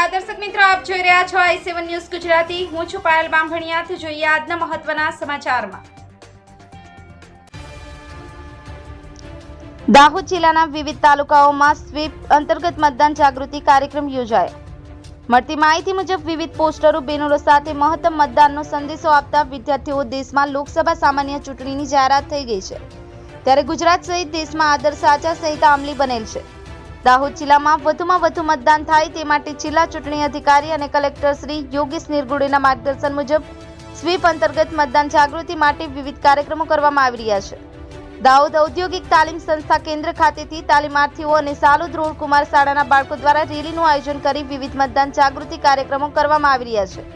રહ્યા છો આઈ સેવન ન્યૂઝ ગુજરાતી. હું છું પાયલ બાંભણિયાથી જોઈએ આજના મહત્વના સમાચારમાં. દાહોદ જિલ્લાના વિવિધ તાલુકાઓમાં સ્વીપ અંતર્ગત મતદાન જાગૃતિ કાર્યક્રમ યોજાયો. મળતી માહિતી મુજબ વિવિધ પોસ્ટરો બેનરો સાથે મહત્તમ મતદાનનો સંદેશો આપતા વિદ્યાર્થીઓ દેશમાં લોકસભા સામાન્ય ચૂંટણીની જાહેરાત થઈ ગઈ છે. ત્યારે ગુજરાત સહિત દેશમાં આદર્શ આચાર સંહિતા અમલી બનેલ છે. દાહોદ જિલ્લામાં વધુમાં વધુ મતદાન થાય તે માટે જિલ્લા ચૂંટણી અધિકારી અને કલેક્ટર શ્રી યોગેશ નિર્ગુડેના માર્ગદર્શન મુજબ સ્વીપ અંતર્ગત મતદાન જાગૃતિ માટે વિવિધ કાર્યક્રમો કરવામાં આવી રહ્યા છે. દાહોદ ઔદ્યોગિક તાલીમ સંસ્થા કેન્દ્ર ખાતેથી તાલીમાર્થીઓ અને સાલુ રોડ કુમાર શાળાના બાળકો દ્વારા રેલીનું આયોજન કરી વિવિધ મતદાન જાગૃતિ કાર્યક્રમો કરવામાં આવી રહ્યા છે.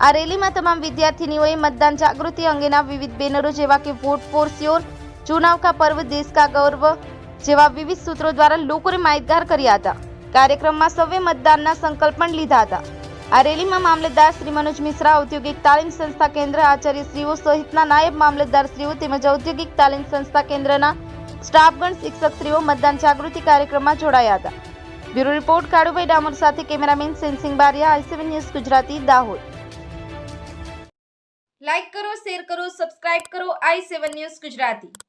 આ રેલીમાં તમામ વિદ્યાર્થીનીઓએ મતદાન જાગૃતિ અંગેના વિવિધ બેનરો જેવા કે વોટ ફોર સ્યોર, ચુનાવ કા પર્વ, દેશ કા ગૌરવ જેવા વિવિધ સૂત્રો દ્વારા લોકોને માહિતગાર કર્યા હતા. કાર્યક્રમમાં સૌએ મતદાનના સંકલ્પ પણ લીધા હતા. આ રેલીમાં મામલતદાર શ્રી મનોજ મિશ્રા, ઔદ્યોગિક તાલીમ સંસ્થા કેન્દ્ર આચાર્યશ્રીઓ સહિતના નાયબ મામલતદારશ્રીઓ તેમજ ઔદ્યોગિક તાલીમ સંસ્થા કેન્દ્રના સ્ટાફગણ શિક્ષકશ્રીઓ મતદાન જાગૃતિ કાર્યક્રમમાં જોડાયા હતા. બ્યુરો રિપોર્ટ, કાળુભાઈ ડામોર સાથે cameraman Sensing Bariya, I News Gujarati, Dahod. Like કરો, શેર કરો, સબસ્ક્રાઇબ કરો, આઈ સેવન ન્યૂઝ ગુજરાતી.